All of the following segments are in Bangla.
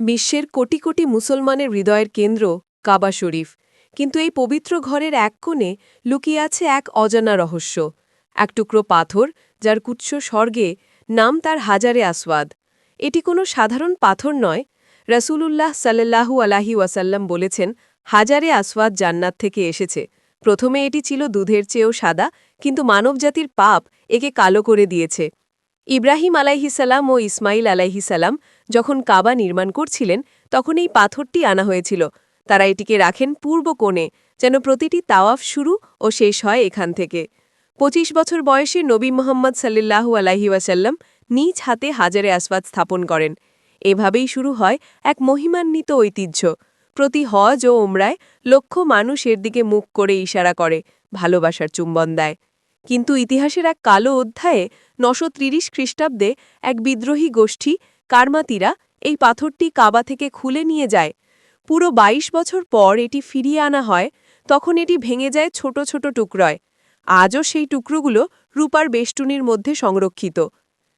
বিশ্বের কোটি কোটি মুসলমানের হৃদয়ের কেন্দ্র কাবা শরীফ। কিন্তু এই পবিত্র ঘরের এক কোণে লুকিয়ে আছে এক অজানা রহস্য। এক টুকরো পাথর যার কুৎস স্বর্গে, নাম তার হাজারে আসওয়াদ। এটি কোনো সাধারণ পাথর নয়, রসুলুল্লাহ সাল্লাহু আলাহি ওয়াসাল্লাম বলেছেন, হাজারে আসওয়াদ জান্নাত থেকে এসেছে। প্রথমে এটি ছিল দুধের চেয়েও সাদা, কিন্তু মানবজাতির পাপ একে কালো করে দিয়েছে। ইব্রাহিম আলাইহিসাল্লাম ও ইসমাইল আলাইহিসাল্লাম যখন কাবা নির্মাণ করছিলেন, তখন এই পাথরটি আনা হয়েছিল। তারা এটিকে রাখেন পূর্ব কোণে, যেন প্রতিটি তাওয়াফ শুরু ও শেষ হয় এখান থেকে। পঁচিশ বছর বয়সে নবী মোহাম্মদ সাল্লাল্লাহু আলাহি ওয়াসাল্লাম নিজ হাতে হাজারে আসবাদ স্থাপন করেন। এভাবেই শুরু হয় এক মহিমান্বিত ঐতিহ্য। প্রতি হজ ও ওমরায় লক্ষ মানুষ এর দিকে মুখ করে ইশারা করে, ভালোবাসার চুম্বন দেয়। কিন্তু ইতিহাসের এক কালো অধ্যায়ে নশো ত্রিশ খ্রিস্টাব্দে এক বিদ্রোহী গোষ্ঠী, কারমাতিরা, এই পাথরটি কাবা থেকে খুলে নিয়ে যায়। পুরো ২২ বছর পর এটি ফিরিয়ে আনা হয়, তখন এটি ভেঙে যায় ছোট ছোট টুকরোয়। আজও সেই টুকরোগুলো রূপার বেষ্টনীর মধ্যে সংরক্ষিত।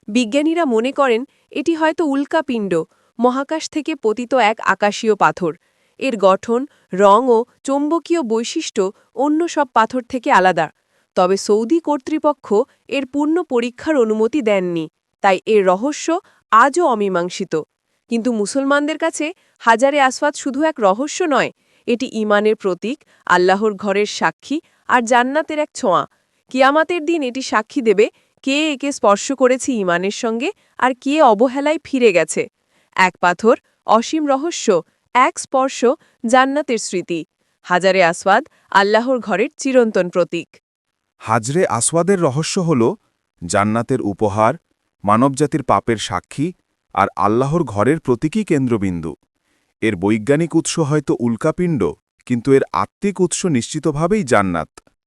বিজ্ঞানীরা মনে করেন, এটি হয়তো উল্কাপিণ্ড মহাকাশ থেকে পতিত এক আকাশীয় পাথর। এর গঠন, রং ও চৌম্বকীয় বৈশিষ্ট্য অন্য সব পাথর থেকে আলাদা। তবে সৌদি কর্তৃপক্ষ এর পূর্ণ পরীক্ষার অনুমতি দেননি, তাই এর রহস্য আজও অমীমাংসিত। কিন্তু মুসলমানদের কাছে হাজারে আসওয়াদ শুধু এক রহস্য নয়, এটি ইমানের প্রতীক, আল্লাহর ঘরের সাক্ষী আর জান্নাতের এক ছোঁয়া। কিয়ামাতের দিন এটি সাক্ষী দেবে কে একে স্পর্শ করেছে ইমানের সঙ্গে আর কে অবহেলায় ফিরে গেছে। এক পাথর, অসীম রহস্য, এক স্পর্শ, জান্নাতের স্মৃতি। হাজারে আসওয়াদ আল্লাহর ঘরের চিরন্তন প্রতীক। হাজরে আসওয়াদের রহস্য হল জান্নাতের উপহার, মানবজাতির পাপের সাক্ষী আর আল্লাহর ঘরের প্রতীকী কেন্দ্রবিন্দু। এর বৈজ্ঞানিক উৎস হয়তো উল্কাপিণ্ড, কিন্তু এর আত্মিক উৎস নিশ্চিতভাবেই জান্নাত।